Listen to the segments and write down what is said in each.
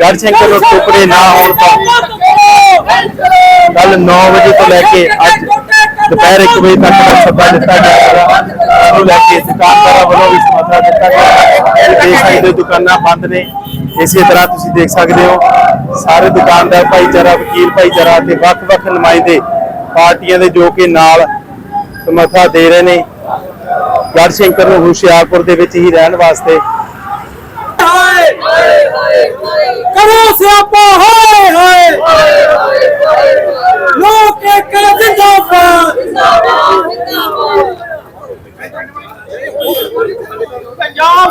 ਗੜਸ਼ੰਕਰ ਨੂੰ ਟੁਕੜੇ ਨਾ ਹੋਣ ਤੋਂ ਕੱਲ 9 ਵਜੇ ਤੋਂ ਲੈ ਕੇ ਅੱਜ ਦੁਪਹਿਰ 1 ਵਜੇ ਤੱਕ ਦਾ ਸੱਦਾ ਦਿੱਤਾ ਗਿਆ ਹੈ ਲੈ ਕੇ ਦੁਕਾਨਦਾਰਾਂ ਵੱਲੋਂ ਵੀ ਸਮਰਥਨ ਦਿੱਤਾ ਗਿਆ। ਦੇਖ ਸਕਦੇ ਦੁਕਾਨਾਂ ਬੰਦ ਨੇ। ਇਸੇ ਤਰ੍ਹਾਂ ਤੁਸੀਂ ਦੇਖ ਸਕਦੇ ਹੋ, ਸਾਰੇ ਦੁਕਾਨਦਾਰ ਭਾਈਚਾਰਾ, ਵਕੀਲ ਭਾਈਚਾਰਾ ਤੇ ਵੱਖ-ਵੱਖ ਨੁਮਾਇੰਦੇ ਪਾਰਟੀਆਂ ਦੇ ਜੋ ਕਿ ਨਾਲ ਸਮਰਥਨ ਦੇ ਰਹੇ ਨੇ। ਗੜਸ਼ੰਕਰ ਨੂੰ ਹੁਸ਼ਿਆਰਪੁਰ ਦੇ ਵਿੱਚ ਹੀ ਰਹਿਣ ਵਾਸਤੇ। ਕਰੋ ਸਿਆਪਾ ਹਾਏ ਹਾਏ। ਲੋਕ ਇੱਕ ਜਿੰਦਾਬਾਦ। ਪੰਜਾਬ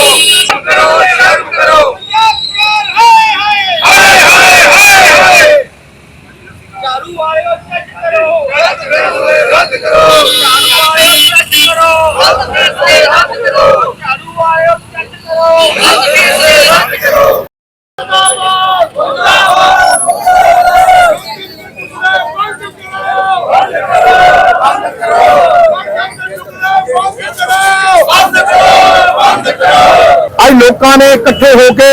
ਲੋਕਾਂ ਨੇ ਇਕੱਠੇ ਹੋ ਕੇ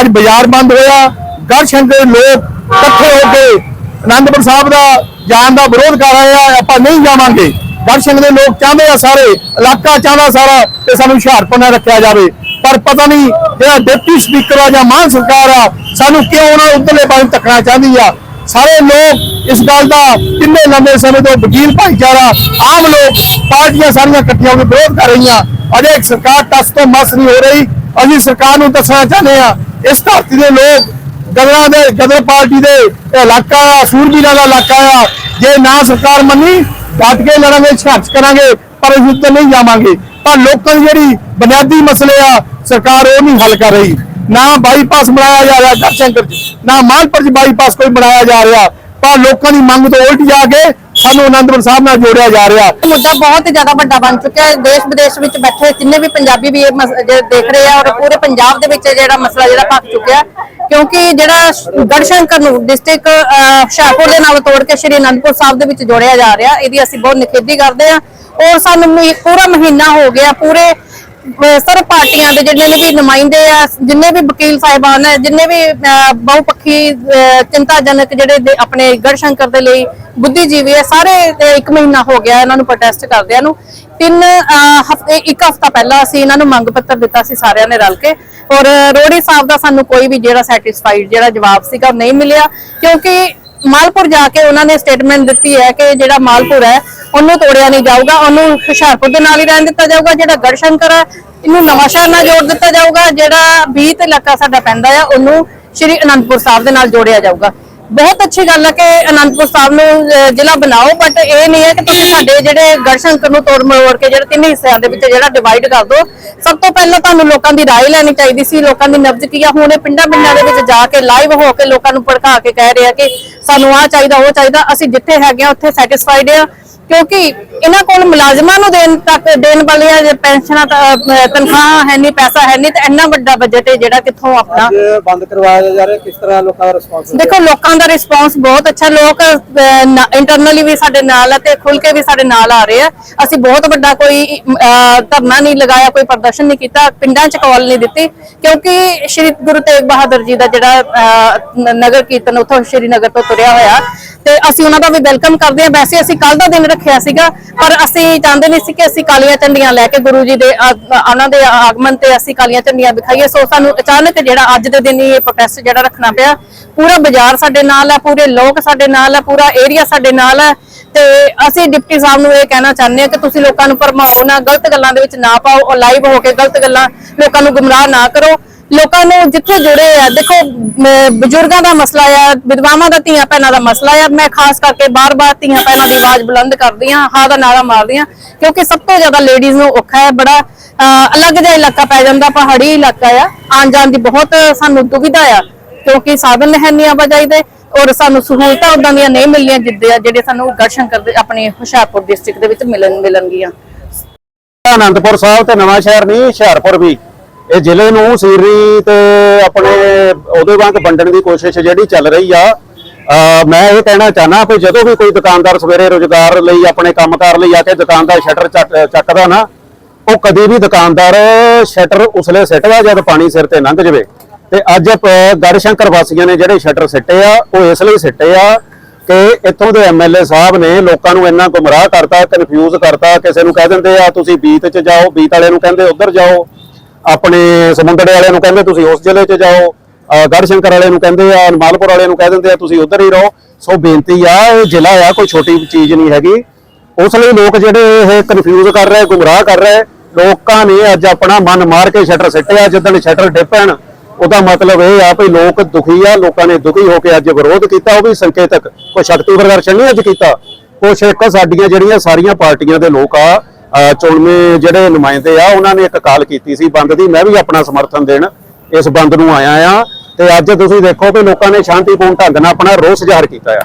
ਅੱਜ ਬਾਜ਼ਾਰ ਬੰਦ ਹੋਇਆ। ਗੜਸ਼ੰਕਰ ਦੇ ਲੋਕ ਇਕੱਠੇ ਹੋ ਕੇ ਅਨੰਦਪੁਰ ਸਾਹਿਬ ਦਾ ਜਾਣ ਦਾ ਵਿਰੋਧ ਕਰ ਰਹੇ ਆ, ਆਪਾਂ ਨਹੀਂ ਜਾਵਾਂਗੇ। ਗੜਸ਼ੰਕਰ ਦੇ ਲੋਕ ਚਾਹੁੰਦੇ ਆ ਸਾਰੇ, ਇਲਾਕਾ ਚਾਹੁੰਦਾ ਸਾਰਾ ਤੇ ਸਾਨੂੰ ਹੁਸ਼ਿਆਰਪੁਰ ਨਾਲ ਰੱਖਿਆ ਜਾਵੇ। ਪਰ ਪਤਾ ਨਹੀਂ ਜਿਹੜਾ ਡਿਪਟੀ ਸਪੀਕਰ ਆ ਜਾਂ ਮਾਨ ਸਰਕਾਰ ਆ, ਸਾਨੂੰ ਕਿਉਂ ਉਹਨਾਂ ਉੱਤਲੇ ਪਾਸੇ ਤੱਕਣਾ ਚਾਹੁੰਦੀ ਆ। ਸਾਰੇ ਲੋਕ ਇਸ ਗੱਲ ਦਾ ਕਿੰਨੇ ਲੰਬੇ ਸਮੇਂ ਤੋਂ ਵਕੀਲ ਭਾਈਚਾਰਾ, ਆਮ ਲੋਕ, ਪਾਰਟੀਆਂ ਸਾਰੀਆਂ ਇਕੱਠੀਆਂ ਹੋ ਕੇ ਵਿਰੋਧ ਕਰ ਰਹੀਆਂ। ਅਜੇ ਇੱਕ ਸਰਕਾਰ ਟਸ ਤੋਂ ਮਸ ਨਹੀਂ ਹੋ ਰਹੀ। ਅਸੀਂ ਸਰਕਾਰ ਨੂੰ ਦੱਸਣਾ ਚਾਹੁੰਦੇ ਆ ਇਸ ਧਰਤੀ ਦੇ ਲੋਕ ਗਦਰਾਂ ਦੇ, ਗਦਰ ਪਾਰਟੀ ਦੇ ਇਲਾਕਾ ਆ, ਸੂਰਬੀਰਾਂ ਦਾ ਇਲਾਕਾ ਆ, ਜੇ ਨਾ ਸਰਕਾਰ ਮੰਨੀ, ਡਟ ਕੇ ਲੜਾਂਗੇ, ਸੰਘਰਸ਼ ਕਰਾਂਗੇ, ਪਰ ਅਸੀਂ ਉੱਤੇ ਨਹੀਂ ਜਾਵਾਂਗੇ। ਪਰ ਲੋਕਾਂ ਦੀ ਜਿਹੜੀ ਬੁਨਿਆਦੀ ਮਸਲੇ ਆ, ਸਰਕਾਰ ਉਹ ਨਹੀਂ ਹੱਲ ਕਰ ਰਹੀ। ਨਾ ਬਾਈਪਾਸ ਬਣਾਇਆ ਜਾ ਰਿਹਾ ਗੜਸ਼ੰਕਰ ਚ, ਨਾ ਮਾਲਪੁਰ ਚ ਬਾਈਪਾਸ ਕੋਈ ਬਣਾਇਆ ਜਾ ਰਿਹਾ। ਪਰ ਲੋਕਾਂ ਦੀ ਮੰਗ ਤੋਂ ਉਲਟ ਜਾ ਕੇ ਸਾਨੂੰ ਅਨੰਦਪੁਰ ਸਾਹਿਬ ਨਾਲ ਜੋੜਿਆ ਜਾ ਰਿਹਾ। ਮੁੱਦਾ ਬਹੁਤ ਜ਼ਿਆਦਾ ਵੱਡਾ ਬਣ ਚੁੱਕਿਆ ਹੈ। ਦੇਸ਼ ਵਿਦੇਸ਼ ਵਿੱਚ ਬੈਠੇ ਜਿੰਨੇ ਵੀ ਪੰਜਾਬੀ ਵੀ ਇਹ ਮਸ- ਜੇ ਦੇਖ ਰਹੇ ਆ ਔਰ ਪੂਰੇ ਪੰਜਾਬ ਦੇ ਵਿੱਚ ਜਿਹੜਾ ਮਸਲਾ ਜਿਹੜਾ ਭਖ ਚੁੱਕਿਆ ਹੈ। ਕਿਉਂਕਿ ਜਿਹੜਾ ਗੜਸ਼ੰਕਰ ਨੂੰ ਡਿਸਟ੍ਰਿਕਟ ਹੁਸ਼ਿਆਰਪੁਰ ਦੇ ਨਾਲ ਤੋੜ ਕੇ ਸ਼੍ਰੀ ਅਨੰਦਪੁਰ ਸਾਹਿਬ ਦੇ ਵਿੱਚ ਜੋੜਿਆ ਜਾ ਰਿਹਾ। ਇਹਦੀ ਅਸੀਂ ਬਹੁਤ ਨਿਖੇਧੀ ਕਰਦੇ ਹਾਂ। ਔਰ ਸਾਨੂੰ ਮਹੀ- ਪੂਰਾ ਮਹੀਨਾ ਹੋ ਗਿਆ। ਪੂਰੇ ਸਰ, ਪਾਰਟੀਆਂ ਦੇ ਜਿੰਨੇ ਵੀ ਨੁਮਾਇੰਦੇ ਆ, ਜਿੰਨੇ ਵੀ ਵਕੀਲ ਸਾਹਿਬਾਨ ਹੈ ਜਿੰਨੇ ਵੀ ਬਹੁਪੱਖੀ ਚਿੰਤਾਜਨਕ ਜਿਹੜੇ ਆਪਣੇ ਗੜਸ਼ੰਕਰ ਦੇ ਲਈ ਬੁੱਧੀਜੀਵੀ ਹੈ ਸਾਰੇ, ਅਹ ਮਹੀਨਾ ਹੋ ਗਿਆ ਇਹਨਾਂ ਨੂੰ ਪ੍ਰੋਟੈਸਟ ਕਰਦਿਆਂ ਨੂੰ। ਤਿੰਨ ਹਫ਼ਤੇ ਇੱਕ ਹਫ਼ਤਾ ਪਹਿਲਾਂ ਅਸੀਂ ਇਹਨਾਂ ਨੂੰ ਮੰਗ ਪੱਤਰ ਦਿੱਤਾ ਸੀ ਸਾਰਿਆਂ ਨੇ ਰਲ ਕੇ। ਔਰ ਰੋੜੀ ਸਾਹਿਬ ਦਾ ਸਾਨੂੰ ਕੋਈ ਵੀ ਜਿਹੜਾ ਸੈਟੀਸਫਾਈਡ ਜਿਹੜਾ ਜਵਾਬ ਸੀਗਾ ਨਹੀਂ ਮਿਲਿਆ, ਕਿਉਂਕਿ ਮਾਲਪੁਰ ਜਾ ਕੇ ਉਹਨਾਂ ਨੇ ਸਟੇਟਮੈਂਟ ਦਿੱਤੀ ਹੈ ਕਿ ਜਿਹੜਾ ਮਾਲਪੁਰ ਹੈ ਉਹਨੂੰ ਤੋੜਿਆ ਨਹੀਂ ਜਾਊਗਾ ਉਹਨੂੰ ਹੁਸ਼ਿਆਰਪੁਰ ਦੇ ਨਾਲ ਹੀ ਰਹਿਣ ਦਿੱਤਾ ਜਾਊਗਾ ਜਿਹੜਾ ਗੜਸ਼ੰਕਰ ਹੈ ਇਹਨੂੰ ਨਵਾਂ ਸ਼ਹਿਰ ਨਾਲ ਜੋੜ ਦਿੱਤਾ ਜਾਊਗਾ ਜਿਹੜਾ 20 ਤੇ ਇਲਾਕਾ ਸਾਡਾ ਪੈਂਦਾ ਆ ਉਹਨੂੰ ਸ਼੍ਰੀ ਅਨੰਦਪੁਰ ਸਾਹਿਬ ਦੇ ਨਾਲ ਜੋੜਿਆ ਜਾਊਗਾ ਬਹੁਤ ਅੱਛੀ ਗੱਲ ਹੈ ਕਿ ਅਨੰਦਪੁਰ ਸਾਹਿਬ ਨੂੰ ਅਹ, ਜ਼ਿਲ੍ਹਾ ਬਣਾਓ ਬਟ ਇਹ ਨਹੀਂ ਹੈ ਕਿ ਤੁਸੀਂ ਸਾਡੇ ਜਿਹੜੇ ਗੜਸ਼ੰਕਰ ਨੂੰ ਤੋੜ ਮਰੋੜ ਕੇ ਜਿਹੜੇ ਤਿੰਨ ਹਿੱਸਿਆਂ ਦੇ ਵਿੱਚ ਜਿਹੜਾ ਡਿਵਾਈਡ ਕਰ ਦਿਓ ਸਭ ਤੋਂ ਪਹਿਲਾਂ ਤੁਹਾਨੂੰ ਲੋਕਾਂ ਦੀ رائے ਲੈਣੀ ਚਾਹੀਦੀ ਸੀ ਲੋਕਾਂ ਦੀ ਨਬਜ਼ ਕੀ ਆ ਹੁਣ ਇਹ ਪਿੰਡਾਂ ਪਿੰਡਾਂ ਦੇ ਵਿੱਚ ਜਾ ਕੇ ਲਾਈਵ ਹੋ ਕੇ ਲੋਕਾਂ ਨੂੰ ਭੜਕਾ ਕੇ ਕਹਿ ਰਹੇ ਆ ਕਿ ਸਾਨੂੰ ਆਹ ਚਾਹੀਦਾ ਉਹ ਚਾਹੀਦਾ ਅਸੀਂ ਜਿੱਥੇ ਹੈਗੇ ਆ ਉੱਥੇ ਸੈਟੀਸਫਾਈਡ ਆ ਕਿਉਂਕਿ ਇਹਨਾਂ ਕੋਲ ਮੁਲਾਜ਼ਮਾਂ ਨੂੰ ਦੇਣ ਤੱਕ ਦੇਣ ਵਾਲੀਆਂ ਜੇ ਪੈਨਸ਼ਨਾਂ ਤਨਖਾਹਾਂ ਹੈ ਨਹੀਂ ਪੈਸਾ ਹੈ ਨਹੀਂ ਤੇ ਇੰਨਾ ਵੱਡਾ ਬਜਟ ਹੈ ਜਿਹੜਾ ਕਿੱਥੋਂ ਆਪਣਾ। ਬੰਦ ਕਰਵਾਇਆ ਜਾ ਰਿਹਾ ਕਿਸ ਤਰ੍ਹਾਂ ਲੋਕਾਂ ਦਾ ਰਿਸਪਾਂਸ ਦੇਖੋ ਲੋਕਾਂ ਦਾ ਰਿਸਪਾਂਸ ਬਹੁਤ ਅੱਛਾ ਲੋਕ ਇੰਟਰਨਲੀ ਵੀ ਸਾਡੇ ਨਾਲ ਹੈ ਤੇ ਖੁੱਲ ਕੇ ਵੀ ਸਾਡੇ ਨਾਲ ਆ ਰਹੇ ਆ। ਅਸੀਂ ਬਹੁਤ ਵੱਡਾ ਕੋਈ ਧਰਨਾ ਨਹੀਂ ਲਗਾਇਆ ਕੋਈ ਪ੍ਰਦਰਸ਼ਨ ਨਹੀਂ ਕੀਤਾ ਪਿੰਡਾਂ 'ਚ ਕਾਲ ਨਹੀਂ ਦਿੱਤੀ ਕਿਉਂਕਿ ਸ਼੍ਰੀ ਗੁਰੂ ਤੇਗ ਬਹਾਦਰ ਜੀ ਦਾ ਜਿਹੜਾ ਨਗਰ ਕੀਰਤਨ ਉੱਥੋਂ ਸ਼੍ਰੀ ਨਗਰ ਤੋਂ ਤੁਰਿਆ ਹੋਇਆ ਤੇ ਅਸੀਂ ਉਹਨਾਂ ਦਾ ਵੀ ਵੈਲਕਮ ਕਰਦੇ ਹਾਂ। ਵੈਸੇ ਅਸੀਂ ਕੱਲ ਦਾ ਦਿਨ ਰੱਖਿਆ ਸੀਗਾ, ਪਰ ਅਸੀਂ ਚਾਹੁੰਦੇ ਨਹੀਂ ਸੀ ਕਿ ਅਸੀਂ ਕਾਲੀਆਂ ਝੰਡੀਆਂ ਲੈ ਕੇ ਗੁਰੂ ਜੀ ਦੇ ਉਹਨਾਂ ਦੇ ਆਗਮਨ ਤੇ ਅਸੀਂ ਕਾਲੀਆਂ ਝੰਡੀਆਂ ਦਿਖਾਈਏ ਸੋ ਸਾਨੂੰ ਅਚਾਨਕ ਜਿਹੜਾ ਅੱਜ ਦੇ ਦਿਨ ਹੀ ਇਹ ਪ੍ਰੋਟੈਸਟ ਜਿਹੜਾ ਰੱਖਣਾ ਪਿਆ। ਪੂਰਾ ਬਾਜ਼ਾਰ ਸਾਡੇ ਨਾਲ ਹੈ, ਪੂਰੇ ਲੋਕ ਸਾਡੇ ਨਾਲ ਹੈ, ਪੂਰਾ ਏਰੀਆ ਸਾਡੇ ਨਾਲ ਹੈ। ਤੇ ਅਸੀਂ ਡਿਪਟੀ ਸਾਹਿਬ ਨੂੰ ਇਹ ਕਹਿਣਾ ਚਾਹੁੰਦੇ ਹਾਂ ਕਿ ਤੁਸੀਂ ਲੋਕਾਂ ਨੂੰ ਭਰਮਾਓ, ਨਾ ਗਲਤ ਗੱਲਾਂ ਦੇ ਵਿੱਚ ਨਾ ਪਾਓ ਔਰ ਲਾਈਵ ਹੋ ਕੇ ਗਲਤ ਗੱਲਾਂ ਲੋਕਾਂ ਨੂੰ ਗੁੰਮਰਾਹ ਨਾ ਕਰੋ। ਲੋਕਾਂ ਨੂੰ ਜਿੱਥੇ ਜੁੜੇ ਆ, ਦੇਖੋ ਬਜ਼ੁਰਗਾਂ ਦਾ ਮਸਲਾ ਆ, ਵਿਧਵਾਵਾਂ ਦਾ, ਧੀਆਂ ਭੈਣਾਂ ਦਾ ਮਸਲਾ ਆ, ਮੈਂ ਖਾਸ ਕਰਕੇ ਬਾਰ-ਬਾਰ ਧੀਆਂ ਭੈਣਾਂ ਦੀ ਆਵਾਜ਼ ਬੁਲੰਦ ਕਰਦੀ ਹਾਂ ਹਾਂ ਦਾ ਨਾਰਾ ਮਾਰਦੀ ਹਾਂ, ਕਿਉਂਕਿ ਸਭ ਤੋਂ ਜ਼ਿਆਦਾ ਲੇਡੀਜ਼ ਨੂੰ ਔਖਾ ਹੈ, ਬੜਾ ਅਲੱਗ ਜਿਹਾ ਇਲਾਕਾ ਪੈ ਜਾਂਦਾ, ਪਹਾੜੀ ਇਲਾਕਾ ਆ, ਆਉਣ ਜਾਣ ਦੀ ਬਹੁਤ ਸਾਨੂੰ ਦੁਵਿਧਾ ਆ, ਕਿਉਂਕਿ ਸਾਧਨ ਹੈ ਨਹੀਂ ਆਵਾਜਾਈ ਦੇ, ਔਰ ਸਾਨੂੰ ਸਹੂਲਤਾਂ ਉਦਾਂ ਦੀਆਂ ਨਹੀਂ ਮਿਲੀਆਂ ਜਿੱਦੇ ਜਿਹੜੇ ਸਾਨੂੰ ਗੜਸ਼ੰਕਰ ਦੇ ਆਪਣੇ ਹੁਸ਼ਿਆਰਪੁਰ ਡਿਸਟ੍ਰਿਕਟ ਦੇ ਵਿੱਚ ਮਿਲਣ, ਮਿਲਣਗੀਆਂ। ਆਨੰਦਪੁਰ ਸਾਹਿਬ ਤੇ ਨਵਾਂ ਸ਼ਹਿਰ ਨਹੀਂ ਹੁਸ਼ਿਆਰਪੁਰ ਵੀ। ਇਹ ਜ਼ਿਲ੍ਹੇ ਨੂੰ ਸੀਰੀ ਤੇ ਆਪਣੇ ਉਹਦੇ ਵਾਂਗ ਵੰਡਣ ਦੀ ਕੋਸ਼ਿਸ਼ ਜਿਹੜੀ ਚੱਲ ਰਹੀ ਆ ਮੈਂ ਇਹ ਕਹਿਣਾ ਚਾਹਨਾ ਵੀ ਜਦੋਂ ਵੀ ਕੋਈ ਦੁਕਾਨਦਾਰ ਸਵੇਰੇ ਰੋਜ਼ਗਾਰ ਲਈ, ਆਪਣੇ ਕੰਮਕਾਰ ਲਈ ਆ ਕੇ ਦੁਕਾਨਦਾਰ ਸ਼ਟਰ ਚੱਕਦਾ ਨਾ, ਉਹ ਕਦੇ ਵੀ ਦੁਕਾਨਦਾਰ ਸ਼ਟਰ ਉਸਲੇ ਸਿੱਟਦਾ ਜਦ ਪਾਣੀ ਸਿਰ ਤੇ ਲੰਘ ਜਾਵੇ। ਤੇ ਅੱਜ ਪ- ਗੜਸ਼ੰਕਰ ਵਾਸੀਆਂ ਨੇ ਜਿਹੜੇ ਸ਼ਟਰ ਸਿੱਟੇ ਆ, ਉਹ ਇਸ ਲਈ ਸਿੱਟੇ ਆ ਕਿ ਇੱਥੋਂ ਦੇ ਐਮਐਲਏ ਸਾਹਿਬ ਨੇ ਲੋਕਾਂ ਨੂੰ ਇੰਨਾ ਗੁੰਮਰਾਹ ਕਰਤਾ ਕਨਫਿਊਜ਼ ਕਰਤਾ, ਕਿਸੇ ਨੂੰ ਕਹਿ ਦਿੰਦੇ ਆ, ਤੁਸੀਂ ਬੀਤ 'ਚ ਜਾਓ, ਬੀਤ ਵਾਲੇ ਨੂੰ ਕਹਿੰਦੇ ਉੱਧਰ ਜਾਓ। ਆਪਣੇ ਸਮੁੰਦੜੇ ਵਾਲਿਆਂ ਨੂੰ ਕਹਿੰਦੇ ਤੁਸੀਂ ਉਸ ਜ਼ਿਲ੍ਹੇ 'ਚ ਜਾਓ, ਅਹ ਗੜ੍ਹਸ਼ੰਕਰ ਵਾਲਿਆਂ ਨੂੰ ਕਹਿੰਦੇ ਆ ਮਾਲਪੁਰ ਵਾਲਿਆਂ ਨੂੰ ਕਹਿ ਦਿੰਦੇ ਆ, ਤੁਸੀਂ ਉੱਧਰ ਹੀ ਰਹੋ। ਸੋ ਬੇਨਤੀ ਆ, ਇਹ ਜ਼ਿਲ੍ਹਾ ਆ, ਕੋਈ ਛੋਟੀ ਚੀਜ਼ ਨਹੀਂ ਹੈਗੀ। ਉਸ ਲਈ ਲੋਕ ਜਿਹੜੇ ਇਹ ਕਨਫਿਊਜ਼ ਕਰ ਰਹੇ, ਗੁੰਮਰਾਹ ਕਰ ਰਹੇ, ਲੋਕਾਂ ਨੇ ਅੱਜ ਆਪਣਾ ਮਨ ਮਾਰ ਕੇ ਸ਼ਟਰ ਸਿੱਟਿਆ, ਜਿੱਦਣ ਸ਼ਟਰ ਡਿੱਪਣ, ਉਹਦਾ ਮਤਲਬ ਇਹ ਆ ਵੀ ਲੋਕ ਦੁਖੀ ਆ, ਲੋਕਾਂ ਨੇ ਦੁਖੀ ਹੋ ਕੇ ਅੱਜ ਵਿਰੋਧ ਕੀਤਾ, ਉਹ ਵੀ ਸੰਕੇਤਕ। ਕੋਈ ਸ਼ਕਤੀ ਪ੍ਰਦਰਸ਼ਨ ਨਹੀਂ ਅੱਜ ਕੀਤਾ। ਕੁਛ ਇੱਕ ਸਾਡੀਆਂ ਜਿਹੜੀਆਂ ਸਾਰੀਆਂ ਪਾਰਟੀਆਂ ਦੇ ਲੋਕ ਆ ਚੁਣਵੇਂ ਜਿਹੜੇ ਨੁਮਾਇੰਦੇ ਆ, ਉਹਨਾਂ ਨੇ ਇੱਕ ਕਾਲ ਕੀਤੀ ਸੀ ਬੰਦ ਦੀ, ਮੈਂ ਵੀ ਆਪਣਾ ਸਮਰਥਨ ਦੇਣ ਇਸ ਬੰਦ ਨੂੰ ਆਇਆ ਆ। ਤੇ ਅੱਜ ਤੁਸੀਂ ਦੇਖੋ ਕਿ ਲੋਕਾਂ ਨੇ ਸ਼ਾਂਤੀਪੂਰਨ ਢੰਗ ਨਾਲ ਆਪਣਾ ਰੋਸ ਜ਼ਾਹਰ ਕੀਤਾ ਆ।